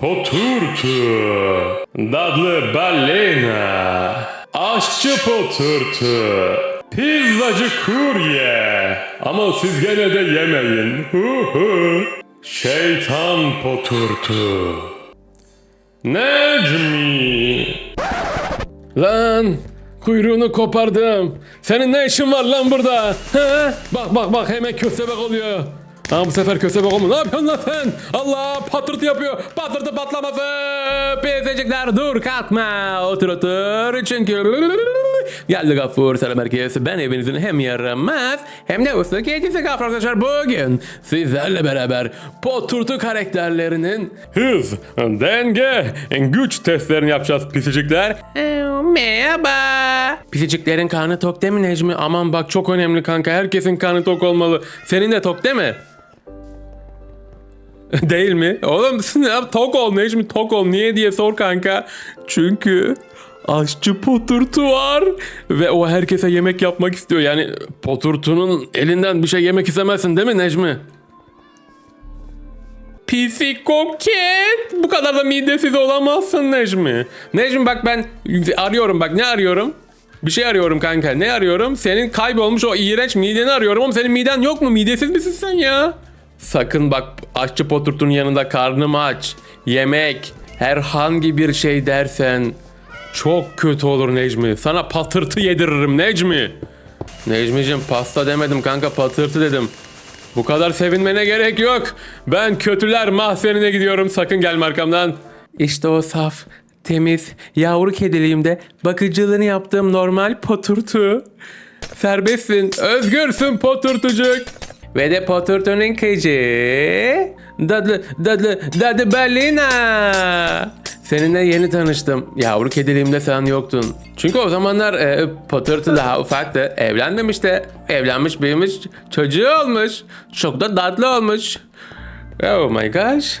Poturtu. Dadlı balena. Aşçı poturtu. Pizzacı kurye. Ama siz gene de yemeyin. Hu hu. Şeytan poturtu. Necmi. Lan kuyruğunu kopardım. Senin ne işin var lan burada? He? Bak bak bak hemen köstebek oluyor. Ha bu sefer köstebek olma. Ne yapıyorsun lan sen? Allah patırtı yapıyor. Patırtı patlaması. Pezecikler dur kalkma. Otur otur. Çünkü geldi Gafur selam herkes. Ben evinizin hem yaramaz hem de usta kedisi Gafur arkadaşlar. Bugün sizlerle beraber Poturtu karakterlerinin hız, denge, güç testlerini yapacağız pisicikler. Merhaba. Pisiciklerin karnı tok değil mi Necmi? Aman bak çok önemli kanka. Herkesin karnı tok olmalı. Senin de tok değil mi? Değil mi? Oğlum yap? Tok ol Necmi tok ol. Niye diye sor kanka. Çünkü aşçı Poturtu var. Ve o herkese yemek yapmak istiyor. Yani Poturtu'nun elinden bir şey yemek istemezsin değil mi Necmi? Psikoket. Bu kadar da midesiz olamazsın Necmi. Necmi bak ben arıyorum bak ne arıyorum? Bir şey arıyorum kanka. Ne arıyorum? Senin kaybolmuş o iğrenç mideni arıyorum. Oğlum senin miden yok mu? Midesiz misin sen ya? Sakın bak aşçı poturtunun yanında karnım aç. Yemek. Herhangi bir şey dersen çok kötü olur Necmi. Sana patırtı yediririm Necmi. Necmicim pasta demedim kanka patırtı dedim. Bu kadar sevinmene gerek yok. Ben kötüler mahzenine gidiyorum. Sakın gelme arkamdan. İşte o saf, temiz, yavru kediliğimde bakıcılığını yaptığım normal poturtu. Serbestsin, özgürsün poturtucuk. Ve de poturtunun kıcı. Dadlı, dadlı, dadlı balina. Seninle yeni tanıştım. Yavru kediliğimde sen yoktun. Çünkü o zamanlar e, Poturtu daha ufaktı. Evlenmemiş de. Evlenmiş büyümüş. Çocuğu olmuş. Çok da tatlı olmuş. Oh my gosh.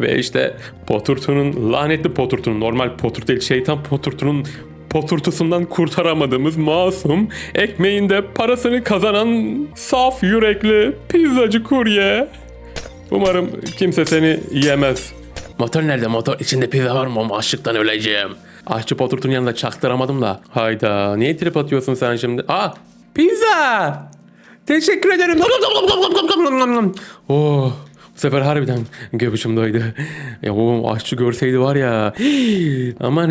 ve işte Poturtu'nun lanetli Poturtu'nun normal Poturt değil şeytan Poturtu'nun Poturtusundan kurtaramadığımız masum ekmeğinde parasını kazanan saf yürekli pizzacı kurye. Umarım kimse seni yemez. Motor nerede motor? İçinde pizza var mı? Açlıktan öleceğim. Aşçı Poturt'un yanında çaktıramadım da. Hayda niye trip atıyorsun sen şimdi? Aa pizza! Teşekkür ederim. Oh, bu sefer harbiden göbüşüm doydu. Ya o aşçı görseydi var ya. Aman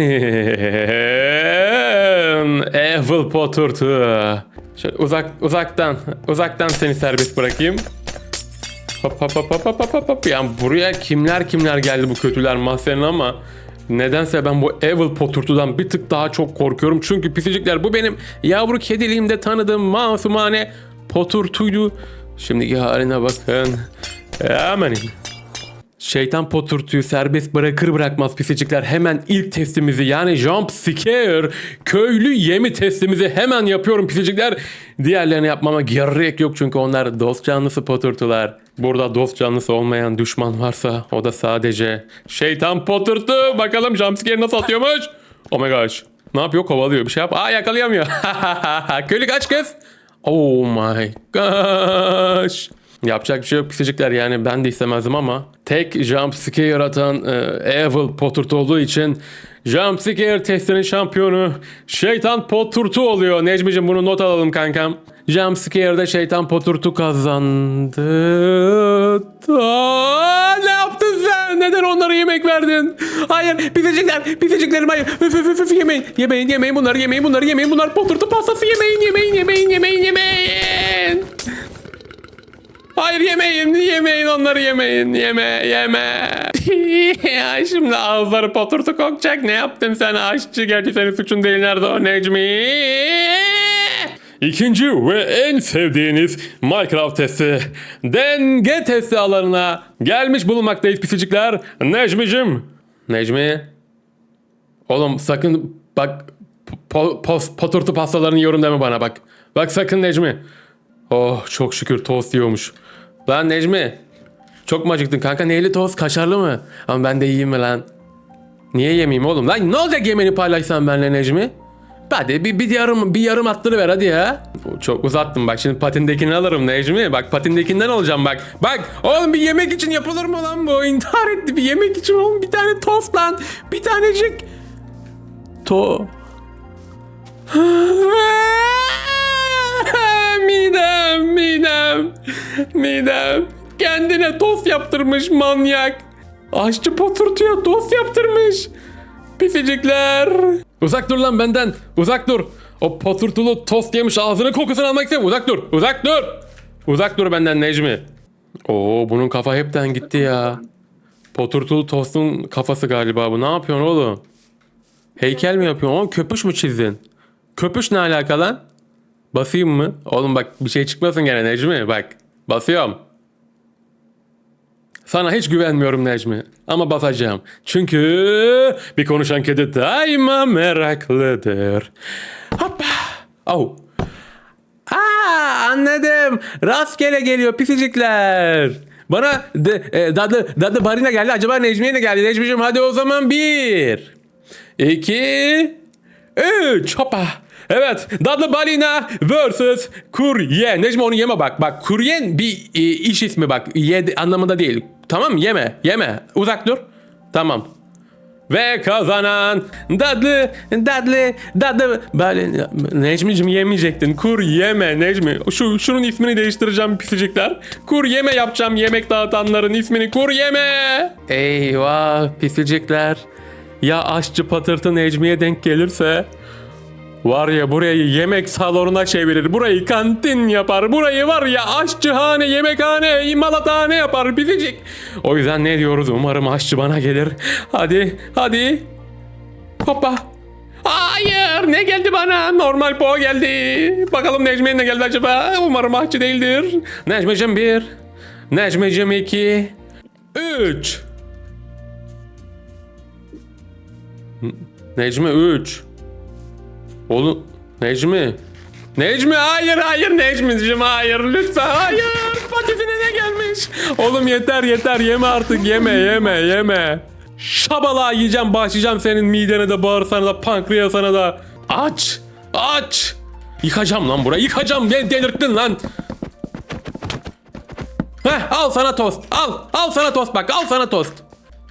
Evil Potter'tu. Şöyle uzak uzaktan uzaktan seni serbest bırakayım. Hop hop hop hop hop hop hop. Yani buraya kimler kimler geldi bu kötüler mahzenin ama nedense ben bu Evil Potter'tudan bir tık daha çok korkuyorum. Çünkü pisicikler bu benim yavru kediliğimde tanıdığım masumane Potter'tuydu. Şimdiki haline bakın. Aman. Şeytan Potter'tuyu serbest bırakır bırakmaz pisicikler hemen ilk testimizi yani jump scare köylü yemi testimizi hemen yapıyorum pisicikler. Diğerlerini yapmama gerek yok çünkü onlar dost canlısı Potter'tular. Burada dost canlısı olmayan düşman varsa o da sadece şeytan Potter'tu. Bakalım jump scare nasıl atıyormuş? Oh my gosh. Ne yapıyor? Kovalıyor bir şey yap. Aa yakalayamıyor. köylü kaç kız. Oh my gosh. Yapacak bir şey yok pisicikler yani ben de istemezdim ama tek jump scare yaratan e, Evil Potter'tu olduğu için jump scare testinin şampiyonu şeytan Potter'tu oluyor. Necmi'cim bunu not alalım kankam. Jump scare'de şeytan Potter'tu kazandı. Aa, ne yaptın sen? Neden onlara yemek verdin? Hayır pisicikler pisiciklerim hayır. Üf, üf, üf, üf, yemeyin yemeyin yemeyin bunları yemeyin bunları yemeyin bunlar Potter'tu pastası yemeyin yemeyin yemeyin yemeyin yemeyin. Hayır yemeyin, yemeyin onları yemeyin, yeme, yeme. ya şimdi ağızları poturtu kokacak. Ne yaptın sen aşçı? Gerçi senin suçun değil. Nerede o Necmi? İkinci ve en sevdiğiniz Minecraft testi, denge testi alanına gelmiş bulunmaktayız pisicikler. Necmi'cim, Necmi. Oğlum sakın bak po, pos, poturtu pastalarını yiyorum deme bana bak. Bak sakın Necmi. Oh çok şükür tost yiyormuş. Lan Necmi. Çok mu acıktın kanka? Neyli tost? Kaşarlı mı? Ama ben de yiyeyim mi lan? Niye yemeyeyim oğlum? Lan ne olacak yemeni paylaşsan benimle Necmi? Hadi bir, bir yarım bir yarım attırı ver hadi ya. Çok uzattım bak şimdi patindekini alırım Necmi. Bak patindekinden olacağım bak. Bak oğlum bir yemek için yapılır mı lan bu? İntihar etti bir yemek için oğlum bir tane tost lan. Bir tanecik. To. midem midem midem. Kendine tost yaptırmış manyak. Aşçı poturtuya tost yaptırmış. Pisicikler. Uzak dur lan benden. Uzak dur. O poturtulu tost yemiş ağzının kokusunu almak istemiyorum. Uzak dur. Uzak dur. Uzak dur benden Necmi. Oo bunun kafa hepten gitti ya. Poturtulu tostun kafası galiba bu. Ne yapıyorsun oğlum? Heykel mi yapıyorsun? Oğlum köpüş mü çizdin? Köpüş ne alaka lan? Basayım mı? Oğlum bak bir şey çıkmasın gene Necmi. Bak basıyorum. Sana hiç güvenmiyorum Necmi. Ama basacağım. Çünkü bir konuşan kedi daima meraklıdır. Hoppa. Oh. Aa anladım. Rastgele geliyor pisicikler. Bana de, e, dadı, dadı barina geldi. Acaba Necmiye ne geldi? Necmi'cim hadi o zaman bir. iki, Üç. Hoppa. Evet. Dadlı balina vs. kurye. Necmi onu yeme bak. Bak kuryen bir e, iş ismi bak. Ye anlamında değil. Tamam? Yeme. Yeme. Uzak dur. Tamam. Ve kazanan dadlı dadlı dadlı balina. Necmi'cim yemeyecektin. Kur yeme Necmi. Şu, şunun ismini değiştireceğim pisicikler. Kur yeme yapacağım yemek dağıtanların ismini. Kur yeme. Eyvah pisicikler. Ya aşçı patırtı Necmi'ye denk gelirse Var ya burayı yemek salonuna çevirir. Burayı kantin yapar. Burayı var ya aşçıhane, yemekhane, imalathane yapar pisicik. O yüzden ne diyoruz? Umarım aşçı bana gelir. Hadi, hadi. Hoppa. Hayır ne geldi bana? Normal po geldi. Bakalım Necmi'ye ne geldi acaba? Umarım aşçı değildir. Necmi'cim bir. Necmi'cim iki. Üç. Necmi üç. Oğlum Necmi. Necmi hayır hayır Necmi'cim hayır lütfen hayır patisine ne gelmiş. Oğlum yeter yeter yeme artık yeme yeme yeme. Şabala yiyeceğim başlayacağım senin midene de bağırsana da pankreasana da. Aç aç. Yıkacağım lan burayı yıkacağım beni delirttin lan. Heh al sana tost al al sana tost bak al sana tost.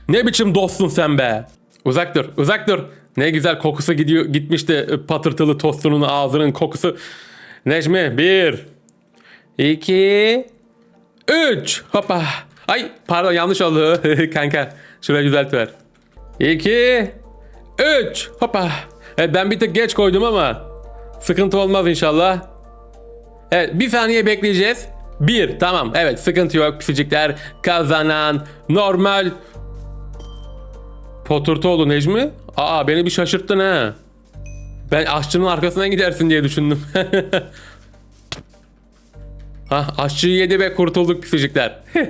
Ne biçim dostsun sen be. Uzak dur uzak dur. Ne güzel kokusu gidiyor gitmişti e, patırtılı tostunun ağzının kokusu. Necmi bir. iki, Üç. Hoppa. Ay pardon yanlış oldu kanka. Şurayı düzelt ver. İki. Üç. Hoppa. Evet ben bir tık geç koydum ama. Sıkıntı olmaz inşallah. Evet bir saniye bekleyeceğiz. Bir tamam evet sıkıntı yok pisicikler kazanan normal Poturtoğlu Necmi? Aa beni bir şaşırttın ha. Ben aşçının arkasından gidersin diye düşündüm. ha aşçıyı yedi ve kurtulduk pisicikler.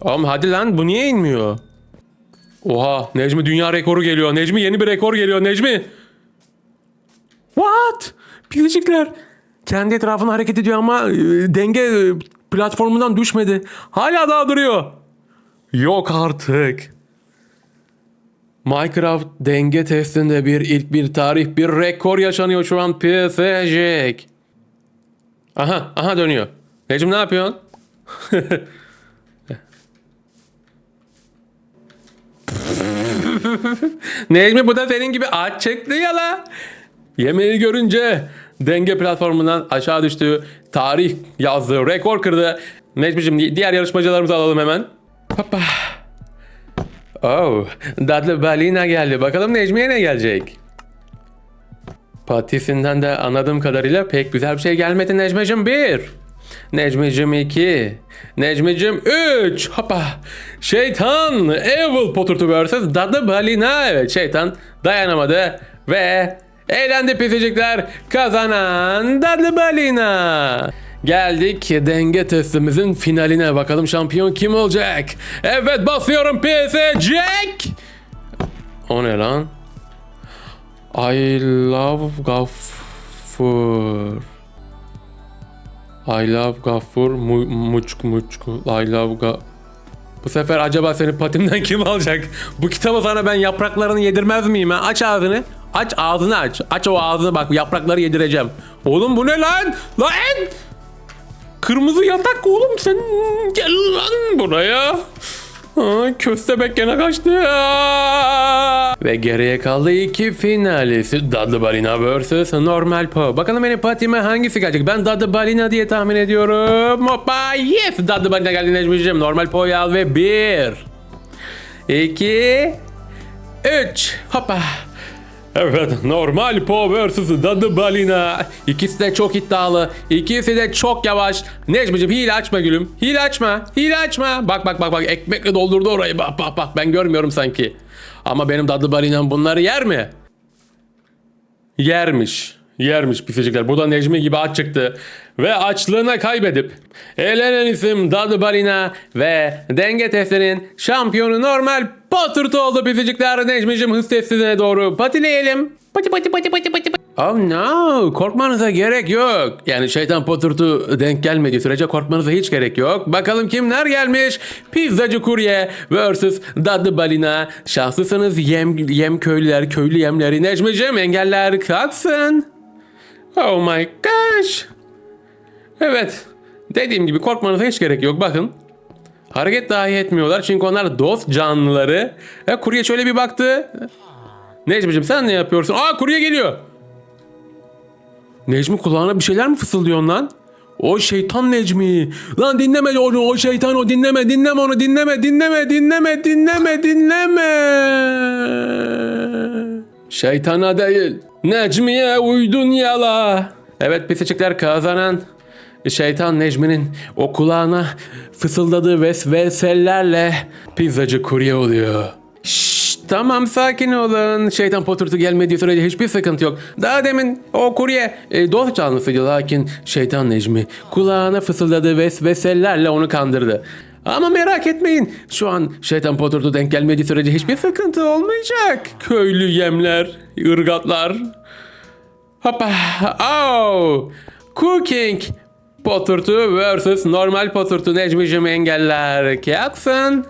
Oğlum hadi lan bu niye inmiyor? Oha Necmi dünya rekoru geliyor. Necmi yeni bir rekor geliyor Necmi. What? Pisicikler. Kendi etrafında hareket ediyor ama e, denge e, platformundan düşmedi. Hala daha duruyor. Yok artık. Minecraft denge testinde bir ilk bir tarih bir rekor yaşanıyor şu an PSC. Aha aha dönüyor. Necim ne yapıyorsun? Necmi bu da senin gibi aç çıktı ya la. Yemeği görünce denge platformundan aşağı düştü. Tarih yazdı, rekor kırdı. Necmi'cim diğer yarışmacılarımızı alalım hemen. Hoppa. Oh, Dadlı balina geldi. Bakalım Necmiye ne gelecek? Patisinden de anladığım kadarıyla pek güzel bir şey gelmedi Necmicim 1. Necmicim 2. Necmicim 3. Hoppa. Şeytan Evil Potter'tu vs. Dadlı balina. Evet şeytan dayanamadı ve eğlendi pisicikler kazanan Dadlı balina. Geldik denge testimizin finaline. Bakalım şampiyon kim olacak? Evet basıyorum PSG. O ne lan? I love Gaffur. I love Gaffur. Mu muçk muçk. I love ga... Bu sefer acaba senin patimden kim alacak? Bu kitabı sana ben yapraklarını yedirmez miyim ha? Aç ağzını. Aç ağzını aç. Aç o ağzını bak yaprakları yedireceğim. Oğlum bu ne lan? Lan! Kırmızı yatak oğlum sen gel lan buraya. Aa, köstebek gene kaçtı. Aa! Ve geriye kaldı iki finalisi. Dadlı Balina vs. Normal Po. Bakalım benim patime hangisi gelecek? Ben Dadlı Balina diye tahmin ediyorum. Hoppa yes. Dadlı Balina geldi Necmi'ciğim. Normal Po'yu al ve bir. iki, Üç. Hoppa. Evet normal Po vs Dadı Balina. İkisi de çok iddialı. İkisi de çok yavaş. Necmi'cim hile açma gülüm. Hile açma. Hile açma. Bak bak bak bak ekmekle doldurdu orayı. Bak bak bak ben görmüyorum sanki. Ama benim Dadı Balina'm bunları yer mi? Yermiş. Yermiş pisicikler. Bu da Necmi gibi aç çıktı. Ve açlığına kaybedip elenen isim Dadı Balina ve denge testinin şampiyonu normal Potter'tı oldu pisicikler. Necmi'cim hız testine doğru patileyelim. Pati pati pati pati pati. Oh no korkmanıza gerek yok. Yani şeytan Potter'tu denk gelmediği sürece korkmanıza hiç gerek yok. Bakalım kimler gelmiş? Pizzacı kurye vs. Dadı Balina. Şanslısınız yem, yem köylüler, köylü yemleri. Necmi'cim engeller kalksın. Oh my gosh. Evet. Dediğim gibi korkmanıza hiç gerek yok. Bakın. Hareket dahi etmiyorlar çünkü onlar dost canlıları. E, kurye şöyle bir baktı. Necmi'cim sen ne yapıyorsun? Aa kurye geliyor. Necmi kulağına bir şeyler mi fısıldıyorsun lan? O şeytan Necmi. Lan dinleme onu o şeytan o dinleme dinleme onu dinleme dinleme dinleme dinleme dinleme. Şeytana değil. Necmi'ye uydun yala. Evet pisicikler kazanan şeytan Necmi'nin o kulağına fısıldadığı vesveselerle pizzacı kurye oluyor. Şşş tamam sakin olun. Şeytan Potter'ı gelmediği sürece hiçbir sıkıntı yok. Daha demin o kurye e, dost canlısıydı lakin şeytan Necmi kulağına fısıldadığı vesveselerle onu kandırdı. Ama merak etmeyin. Şu an şeytan Potter'da denk gelmediği sürece hiçbir sıkıntı olmayacak. Köylü yemler, ırgatlar. Hoppa. Oh. Cooking. Potter'tu vs. normal Potter'tu Necmi'cim engeller. Kalksın.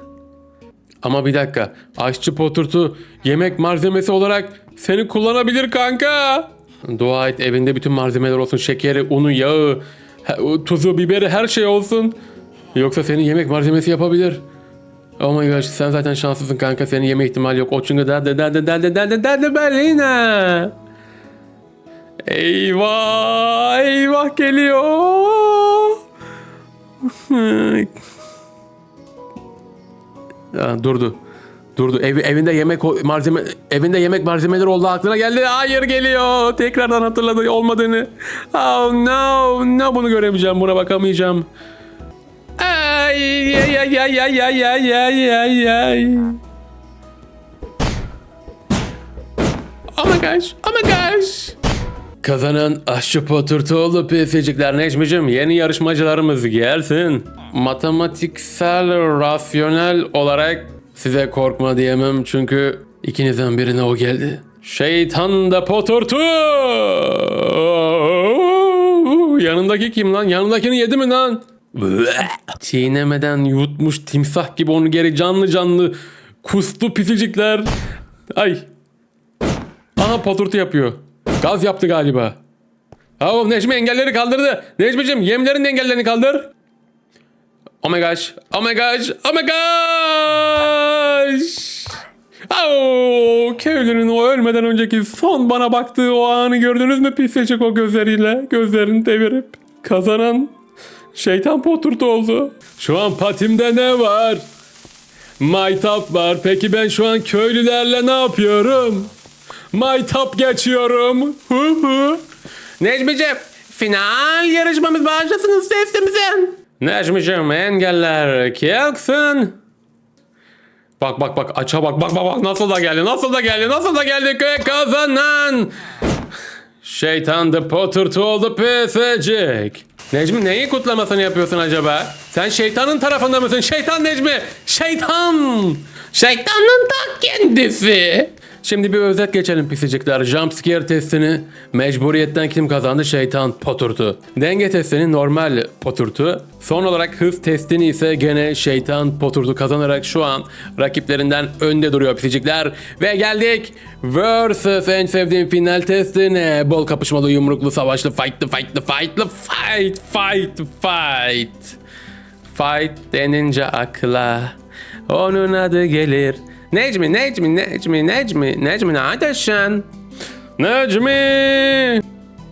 Ama bir dakika. Aşçı Potter'tu yemek malzemesi olarak seni kullanabilir kanka. Dua et evinde bütün malzemeler olsun. Şekeri, unu, yağı, tuzu, biberi her şey olsun. Yoksa seni yemek malzemesi yapabilir. Oh my gosh sen zaten şanslısın kanka senin yeme ihtimali yok. O çünkü derde derde derde derde derde Berlina. Eyvah eyvah geliyor. Ya, durdu. Durdu. Ev, evinde yemek malzeme evinde yemek malzemeleri oldu aklına geldi. Hayır geliyor. Tekrardan hatırladı olmadığını. Oh no. No bunu göremeyeceğim. Buna bakamayacağım. Ay ay ay ay ay ay ay ay ay ay. Oh my gosh. Oh my gosh. Kazanan Aşçı Pottertoğlu PS'cikler Necmi'cim yeni yarışmacılarımız gelsin. Matematiksel, rasyonel olarak size korkma diyemem çünkü ikinizden birine o geldi. Şeytan da Pottertu! Yanındaki kim lan? Yanındakini yedi mi lan? Çiğnemeden yutmuş timsah gibi onu geri canlı canlı kustu pisicikler. Ay Aha poturtu yapıyor. Gaz yaptı galiba. Oh Necmi engelleri kaldırdı. Necmi'cim yemlerin engellerini kaldır. Oh my gosh. Oh my gosh. Oh my gosh. Oh, köylünün o ölmeden önceki son bana baktığı o anı gördünüz mü pisecek o gözleriyle? Gözlerini devirip kazanan şeytan poturtu oldu. Şu an patimde ne var? Maytap var. Peki ben şu an köylülerle ne yapıyorum? Maytap geçiyorum. Hu. Necmi'ciğim final yarışmamız başlasın testimizin. Necmi'ciğim engeller kalksın. Bak bak bak aça bak bak bak bak nasıl da geldi nasıl da geldi nasıl da geldi köye kazanan. Şeytan the Potter to the pesecek. Necmi neyi kutlamasını yapıyorsun acaba? Sen şeytanın tarafında mısın? Şeytan Necmi! Şeytan! Şeytanın ta kendisi! Şimdi bir özet geçelim pisicikler. Jumpscare testini mecburiyetten kim kazandı? Şeytan poturtu. Denge testini normal poturtu. Son olarak hız testini ise gene şeytan poturtu kazanarak şu an rakiplerinden önde duruyor pisicikler. Ve geldik versus en sevdiğim final testine. Bol kapışmalı, yumruklu, savaşlı, fightlı, fightlı, fightlı, fight, fight, fight. Fight denince akla onun adı gelir. Necmi, Necmi, Necmi, Necmi, Necmi neredesin? Necmi!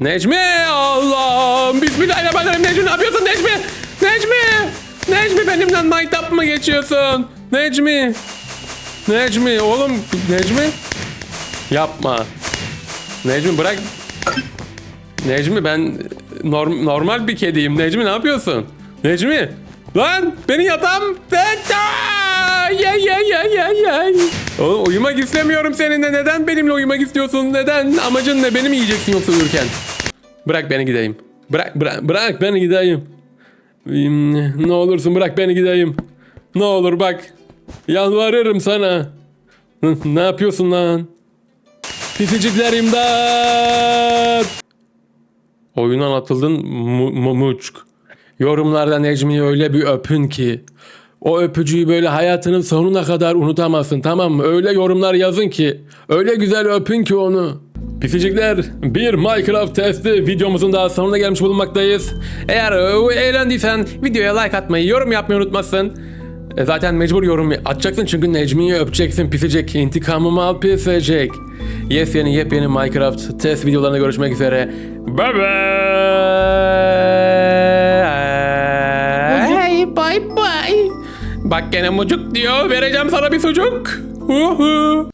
Necmi Allah'ım Bismillahirrahmanirrahim Necmi ne yapıyorsun Necmi? Necmi! Necmi benimle maytap mı geçiyorsun? Necmi! Necmi oğlum Necmi! Yapma. Necmi bırak. Necmi ben norm- normal bir kediyim. Necmi ne yapıyorsun? Necmi! Lan beni yatağım. Yay yay yay yay yay. Oğlum uyumak istemiyorum seninle. Neden benimle uyumak istiyorsun? Neden? Amacın ne? Beni mi yiyeceksin yoksa uyurken? Bırak beni gideyim. Bırak bırak bırak beni gideyim. Ne olursun bırak beni gideyim. Ne olur bak. Yalvarırım sana. Ne yapıyorsun lan? Pisicikler imdat! Oyundan atıldın mu- muçk. Yorumlarda Necmi'yi öyle bir öpün ki. O öpücüğü böyle hayatının sonuna kadar unutamazsın tamam mı? Öyle yorumlar yazın ki. Öyle güzel öpün ki onu. Pisicikler bir Minecraft testi videomuzun daha sonuna gelmiş bulunmaktayız. Eğer eğlendiysen videoya like atmayı, yorum yapmayı unutmasın. E, zaten mecbur yorum atacaksın çünkü Necmi'yi öpeceksin pisecek. İntikamımı al pisecek. Yes yeni yepyeni Minecraft test videolarına görüşmek üzere. Bye bye. Hey bye bye. Bak gene mucuk diyor. Vereceğim sana bir sucuk. Uhu.